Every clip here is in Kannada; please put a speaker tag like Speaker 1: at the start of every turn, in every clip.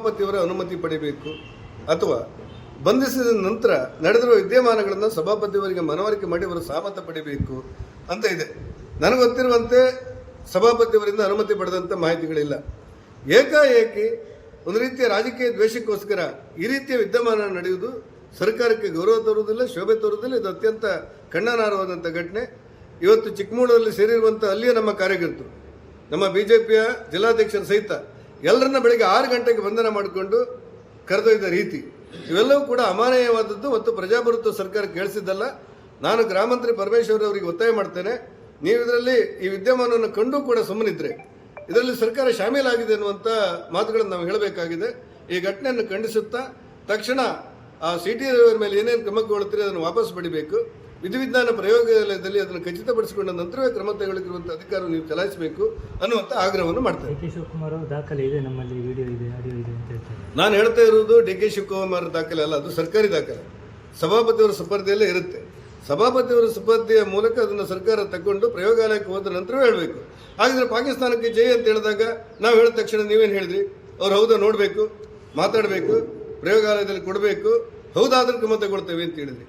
Speaker 1: ಸಭಾಪತಿಯವರ ಅನುಮತಿ ಪಡೆಯಬೇಕು ಅಥವಾ ಬಂಧಿಸಿದ ನಂತರ ನಡೆದಿರುವ ವಿದ್ಯಮಾನಗಳನ್ನು ಸಭಾಪತಿಯವರಿಗೆ ಮನವರಿಕೆ ಮಾಡಿ ಅವರು ಸಹಮತ ಪಡೆಯಬೇಕು ಅಂತ ಇದೆ. ನನಗೆ ಗೊತ್ತಿರುವಂತೆ ಸಭಾಪತಿಯವರಿಂದ ಅನುಮತಿ ಪಡೆದಂಥ ಮಾಹಿತಿಗಳಿಲ್ಲ. ಏಕಾಏಕಿ ಒಂದು ರೀತಿಯ ರಾಜಕೀಯ ದ್ವೇಷಕ್ಕೋಸ್ಕರ ಈ ರೀತಿಯ ವಿದ್ಯಮಾನ ನಡೆಯುವುದು ಸರ್ಕಾರಕ್ಕೆ ಗೌರವ ತರುವುದಿಲ್ಲ, ಶೋಭೆ ತೋರುವುದಿಲ್ಲ. ಇದು ಅತ್ಯಂತ ಖಂಡನಾರ್ಹವಾದಂಥ ಘಟನೆ. ಇವತ್ತು ಚಿಕ್ಕಮಗಳೂರಲ್ಲಿ ಸೇರಿರುವಂಥ ಅಲ್ಲಿಯೇ ನಮ್ಮ ಕಾರ್ಯಕರ್ತರು. ನಮ್ಮ ಬಿಜೆಪಿಯ ಜಿಲ್ಲಾಧ್ಯಕ್ಷರ ಸಹಿತ ಎಲ್ಲರನ್ನ ಬೆಳಿಗ್ಗೆ ಆರು ಗಂಟೆಗೆ ಬಂಧನ ಮಾಡಿಕೊಂಡು ಕರೆದೊಯ್ದ ರೀತಿ. ಇವೆಲ್ಲವೂ ಕೂಡ ಅಮಾನಯವಾದದ್ದು ಮತ್ತು ಪ್ರಜಾಪ್ರಭುತ್ವ ಸರ್ಕಾರ ಕೇಳಿಸಿದ್ದಲ್ಲ. ನಾನು ಗ್ರಾಮಂತ್ರಿ ಪರಮೇಶ್ವರ್ ಅವರಿಗೆ ಒತ್ತಾಯ ಮಾಡ್ತೇನೆ. ನೀವು ಇದರಲ್ಲಿ ಈ ವಿದ್ಯಮಾನವನ್ನು ಕಂಡು ಕೂಡ ಸುಮ್ಮನಿದ್ರೆ. ಇದರಲ್ಲಿ ಸರ್ಕಾರ ಶಾಮೀಲಾಗಿದೆ ಅನ್ನುವಂಥ ಮಾತುಗಳನ್ನು ನಾವು ಹೇಳಬೇಕಾಗಿದೆ. ಈ ಘಟನೆಯನ್ನು ಖಂಡಿಸುತ್ತಾ ತಕ್ಷಣ ಆ ಸಿಟಿ ಮೇಲೆ ಏನೇನು ಕ್ರಮ ಕೈಗೊಳ್ಳುತ್ತೀರಿ ಅದನ್ನು ವಾಪಸ್ ಪಡಿಬೇಕು. ವಿಧಿವಿಜ್ಞಾನ ಪ್ರಯೋಗಾಲಯದಲ್ಲಿ ಅದನ್ನು ಖಚಿತಪಡಿಸಿಕೊಂಡ ನಂತರವೇ ಕ್ರಮ ತೆಗೆದುಕೊಳ್ಳುವಂಥ ಅಧಿಕಾರ ನೀವು ಚಲಾಯಿಸಬೇಕು ಅನ್ನುವಂಥ ಆಗ್ರಹವನ್ನು ಮಾಡ್ತಾರೆ
Speaker 2: ಡಿ ಕೆ ಶಿವಕುಮಾರ್ ದಾಖಲೆ ಇದೆ ನಮ್ಮಲ್ಲಿ ವಿಡಿಯೋ ಇದೆ ಆಡಿಯೋ ಇದೆ ಅಂತ ಹೇಳ್ತಾರೆ.
Speaker 1: ನಾನು ಹೇಳ್ತಾ ಇರುವುದು ಡಿ ಕೆ ಶಿವಕುಮಾರ್ ದಾಖಲೆ ಅಲ್ಲ ಅದು ಸರ್ಕಾರಿ ದಾಖಲೆ. ಸಭಾಪತಿಯವರ ಸುಪರ್ದಿಯಲ್ಲೇ ಇರುತ್ತೆ. ಸಭಾಪತಿಯವರ ಸುಪರ್ದಿಯ ಮೂಲಕ ಅದನ್ನು ಸರ್ಕಾರ ತಗೊಂಡು ಪ್ರಯೋಗಾಲಯಕ್ಕೆ ಹೋದ ನಂತರವೇ ಹೇಳಬೇಕು. ಹಾಗಿದ್ರೆ ಪಾಕಿಸ್ತಾನಕ್ಕೆ ಜೈ ಅಂತ ಹೇಳಿದಾಗ ನಾವು ಹೇಳಿದ ತಕ್ಷಣ ನೀವೇನು ಹೇಳಿದ್ರಿ? ಅವ್ರು ಹೌದಾ ನೋಡಬೇಕು ಮಾತಾಡಬೇಕು ಪ್ರಯೋಗಾಲಯದಲ್ಲಿ ಕೊಡಬೇಕು ಹೌದಾದ್ರೆ ಕ್ರಮ ತಗೊಳ್ತೇವೆ ಅಂತ ಹೇಳಿದ್ರಿ.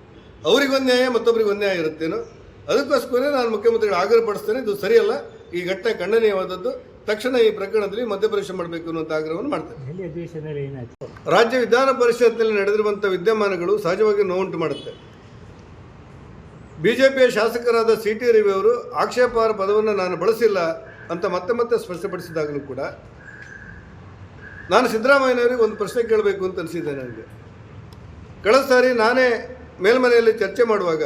Speaker 1: ಅವರಿಗೊಂದು ನ್ಯಾಯ ಮತ್ತೊಬ್ಬರಿಗೆ ಒಂದು ನ್ಯಾಯ ಇರುತ್ತೇನೋ? ಅದಕ್ಕೋಸ್ಕರ ನಾನು ಮುಖ್ಯಮಂತ್ರಿಗಳು ಆಗ್ರಹಪಡಿಸ್ತೇನೆ ಇದು ಸರಿಯಲ್ಲ. ಈ ಘಟನೆ ಖಂಡನೀಯವಾದದ್ದು. ತಕ್ಷಣ ಈ ಪ್ರಕರಣದಲ್ಲಿ ಮಧ್ಯಪ್ರವೇಶ ಮಾಡಬೇಕು ಅನ್ನುವಂಥ ಆಗ್ರಹವನ್ನು ಮಾಡ್ತೇನೆ. ರಾಜ್ಯ ವಿಧಾನ ಪರಿಷತ್ನಲ್ಲಿ ನಡೆದಿರುವಂಥ ವಿದ್ಯಮಾನಗಳು ಸಹಜವಾಗಿ ನೋವುಂಟು ಮಾಡುತ್ತೆ. ಬಿಜೆಪಿಯ ಶಾಸಕರಾದ ಸಿ ಟಿ ರವಿ ಅವರು ಆಕ್ಷೇಪಾರ ಪದವನ್ನು ನಾನು ಬಳಸಿಲ್ಲ ಅಂತ ಮತ್ತೆ ಮತ್ತೆ ಸ್ಪಷ್ಟಪಡಿಸಿದಾಗಲೂ ಕೂಡ ನಾನು ಸಿದ್ದರಾಮಯ್ಯನವರಿಗೆ ಒಂದು ಪ್ರಶ್ನೆ ಕೇಳಬೇಕು ಅಂತ ಅನಿಸಿದೆ ನನಗೆ. ಕಳೆದ ಸಾರಿ ನಾನೇ ಮೇಲ್ಮನೆಯಲ್ಲಿ ಚರ್ಚೆ ಮಾಡುವಾಗ,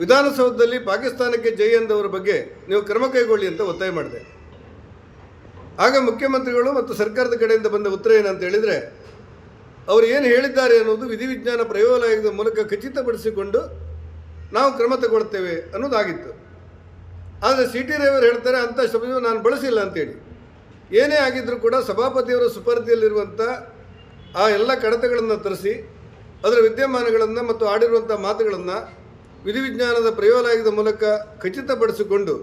Speaker 1: ವಿಧಾನಸೌಧದಲ್ಲಿ ಪಾಕಿಸ್ತಾನಕ್ಕೆ ಜೈ ಎಂದವರ ಬಗ್ಗೆ ನೀವು ಕ್ರಮ ಕೈಗೊಳ್ಳಿ ಅಂತ ಒತ್ತಾಯ ಮಾಡಿದೆ. ಆಗ ಮುಖ್ಯಮಂತ್ರಿಗಳು ಮತ್ತು ಸರ್ಕಾರದ ಕಡೆಯಿಂದ ಬಂದ ಉತ್ತರ ಏನಂತ ಹೇಳಿದರೆ, ಅವರು ಏನು ಹೇಳಿದ್ದಾರೆ ಅನ್ನೋದು ವಿಧಿವಿಜ್ಞಾನ ಪ್ರಯೋಗಾಲಯದ ಮೂಲಕ ಖಚಿತಪಡಿಸಿಕೊಂಡು ನಾವು ಕ್ರಮ ತಗೊಳ್ತೇವೆ ಅನ್ನೋದಾಗಿತ್ತು. ಆದರೆ ಸಿ ಟಿ ರವಿಯವರು ಹೇಳ್ತಾರೆ, ಅಂಥ ಶಬ್ದವನ್ನು ನಾನು ಬಳಸಿಲ್ಲ ಅಂತೇಳಿ. ಏನೇ ಆಗಿದ್ದರೂ ಕೂಡ ಸಭಾಪತಿಯವರ ಸುಪರ್ದಿಯಲ್ಲಿರುವಂಥ ಆ ಎಲ್ಲ ಕಡತಗಳನ್ನು ತರಿಸಿ ಅದರ ವಿದ್ಯಮಾನಗಳನ್ನು ಮತ್ತು ಆಡಿರುವಂಥ ಮಾತುಗಳನ್ನು ವಿಧಿವಿಜ್ಞಾನದ ಪ್ರಯೋಗಾಲಯದ ಮೂಲಕ ಖಚಿತಪಡಿಸಿಕೊಂಡು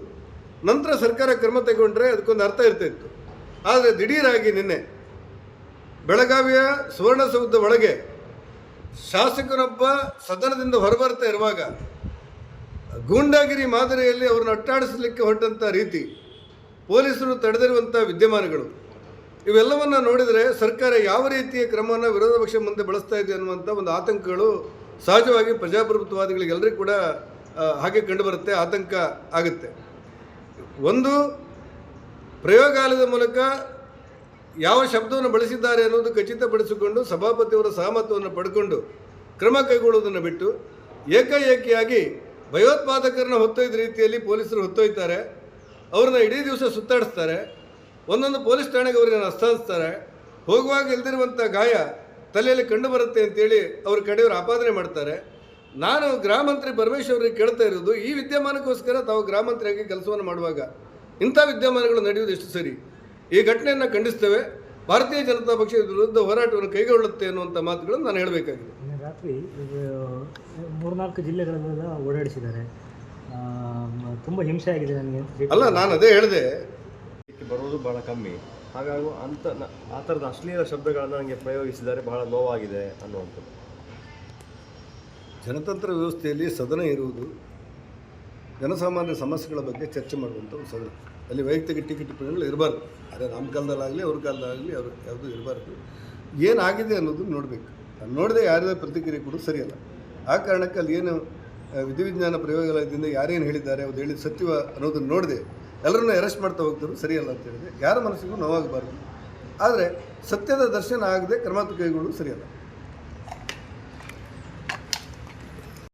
Speaker 1: ನಂತರ ಸರ್ಕಾರ ಕ್ರಮ ತಗೊಂಡ್ರೆ ಅದಕ್ಕೊಂದು ಅರ್ಥ ಇರ್ತಾಯಿತ್ತು ಆದರೆ ದಿಢೀರಾಗಿ ನಿನ್ನೆ ಬೆಳಗಾವಿಯ ಸುವರ್ಣಸೌಧದ ಒಳಗೆ ಶಾಸಕರೊಬ್ಬ ಸದನದಿಂದ ಹೊರಬರ್ತಾ ಇರುವಾಗ ಗೂಂಡಾಗಿರಿ ಮಾದರಿಯಲ್ಲಿ ಅವರನ್ನು ಅಟ್ಟಾಡಿಸಲಿಕ್ಕೆ ಹೊರಟಂಥ ರೀತಿ ಪೊಲೀಸರು ತಡೆದಿರುವಂಥ ವಿದ್ಯಮಾನಗಳು. ಇವೆಲ್ಲವನ್ನು ನೋಡಿದರೆ ಸರ್ಕಾರ ಯಾವ ರೀತಿಯ ಕ್ರಮವನ್ನು ವಿರೋಧ ಪಕ್ಷ ಮುಂದೆ ಬಳಸ್ತಾ ಇದೆ ಅನ್ನುವಂಥ ಒಂದು ಆತಂಕಗಳು ಸಹಜವಾಗಿ ಪ್ರಜಾಪ್ರಭುತ್ವವಾದಿಗಳಿಗೆಲ್ಲರಿಗೂ ಕೂಡ ಹಾಗೆ ಕಂಡುಬರುತ್ತೆ, ಆತಂಕ ಆಗುತ್ತೆ. ಒಂದು, ಪ್ರಯೋಗಾಲಯದ ಮೂಲಕ ಯಾವ ಶಬ್ದವನ್ನು ಬಳಸಿದ್ದಾರೆ ಅನ್ನೋದು ಖಚಿತಪಡಿಸಿಕೊಂಡು ಸಭಾಪತಿಯವರ ಸಹಮತವನ್ನು ಪಡ್ಕೊಂಡು ಕ್ರಮ ಕೈಗೊಳ್ಳುವುದನ್ನು ಬಿಟ್ಟು ಏಕಾಏಕಿಯಾಗಿ ಭಯೋತ್ಪಾದಕರನ್ನ ಹೊತ್ತೊಯ್ದ ರೀತಿಯಲ್ಲಿ ಪೊಲೀಸರು ಹೊತ್ತೊಯ್ತಾರೆ, ಅವ್ರನ್ನ ಇಡೀ ದಿವಸ ಸುತ್ತಾಡಿಸ್ತಾರೆ. ಒಂದೊಂದು ಪೊಲೀಸ್ ಠಾಣೆಗೆ ಅವರನ್ನು ಹಸ್ತಾಂತಿಸ್ತಾರೆ ಹೋಗುವಾಗ ಇಲ್ದಿರುವಂಥ ಗಾಯ ತಲೆಯಲ್ಲಿ ಕಂಡು ಬರುತ್ತೆ ಅಂತೇಳಿ ಅವ್ರ ಕಡೆಯವರು ಆಪಾದನೆ ಮಾಡ್ತಾರೆ. ನಾನು ಗ್ರಾಮಂತ್ರಿ ಪರಮೇಶ್ವರಿಗೆ ಕೇಳ್ತಾ ಇರೋದು ಈ ವಿದ್ಯಮಾನಕ್ಕೋಸ್ಕರ ತಾವು ಗ್ರಾಮಂತ್ರಿಯಾಗಿ ಕೆಲಸವನ್ನು ಮಾಡುವಾಗ ಇಂಥ ವಿದ್ಯಮಾನಗಳು ನಡೆಯುವುದು ಎಷ್ಟು ಸರಿ? ಈ ಘಟನೆಯನ್ನು ಖಂಡಿಸ್ತೇವೆ. ಭಾರತೀಯ ಜನತಾ ಪಕ್ಷದ ವಿರುದ್ಧ ಹೋರಾಟವನ್ನು ಕೈಗೊಳ್ಳುತ್ತೆ ಅನ್ನುವಂಥ ಮಾತುಗಳನ್ನು ನಾನು ಹೇಳಬೇಕಾಗಿದೆ.
Speaker 2: ರಾತ್ರಿ ಮೂರ್ನಾಲ್ಕು ಜಿಲ್ಲೆಗಳಲ್ಲೆಲ್ಲ ಓಡಾಡಿಸಿದ್ದಾರೆ. ತುಂಬ ಹಿಂಸೆ ಆಗಿದೆ ನನಗೆ
Speaker 1: ಅಲ್ಲ ನಾನು ಅದೇ ಹೇಳಿದೆ.
Speaker 3: ಬರೋದು ಬಹಳ ಕಮ್ಮಿ. ಹಾಗಾಗಿ ಅಂತ ಆ ಥರದ ಅಶ್ಲೀಲ ಶಬ್ದಗಳನ್ನು ನನಗೆ ಪ್ರಯೋಗಿಸಿದರೆ ಬಹಳ ನೋವಾಗಿದೆ ಅನ್ನುವಂಥದ್ದು.
Speaker 1: ಜನತಂತ್ರ ವ್ಯವಸ್ಥೆಯಲ್ಲಿ ಸದನ ಇರುವುದು ಜನಸಾಮಾನ್ಯ ಸಮಸ್ಯೆಗಳ ಬಗ್ಗೆ ಚರ್ಚೆ ಮಾಡುವಂಥ ಒಂದು ಸದನ. ಅಲ್ಲಿ ವೈಯಕ್ತಿಕ ಟಿಕೆಟ್ ಟಿಪ್ಪಣಿಗಳು ಇರಬಾರ್ದು. ಅದೇ ನಮ್ಮ ಕಾಲದಲ್ಲಾಗಲಿ, ಅವ್ರ ಕಾಲದಾಗಲಿ ಅವ್ರು ಯಾವುದೂ ಇರಬಾರ್ದು. ಏನಾಗಿದೆ ಅನ್ನೋದು ನೋಡಬೇಕು. ನೋಡದೆ ಯಾರದೇ ಪ್ರತಿಕ್ರಿಯೆ ಕೂಡ ಸರಿಯಲ್ಲ. ಆ ಕಾರಣಕ್ಕೆ ಅಲ್ಲಿ ಏನು, ವಿಧಿವಿಜ್ಞಾನ ಪ್ರಯೋಗಾಲಯದಿಂದ ಯಾರೇನು ಹೇಳಿದ್ದಾರೆ ಅದು ಹೇಳಿದ ಸತ್ಯವ ಅನ್ನೋದನ್ನು ನೋಡದೆ ಎಲ್ಲರನ್ನ ಅರೆಸ್ಟ್ ಮಾಡ್ತಾ ಹೋಗ್ತಾರೆ ಸರಿಯಲ್ಲ ಅಂತ ಹೇಳಿದೆ ಯಾರ ಮನಸ್ಸಿಗೂ ನೋವಾಗಬಾರ್ದು. ಆದರೆ ಸತ್ಯದ ದರ್ಶನ ಆಗದೆ ಕ್ರಮ ಕೈಗೊಳ್ಳೋದು ಸರಿಯಲ್ಲ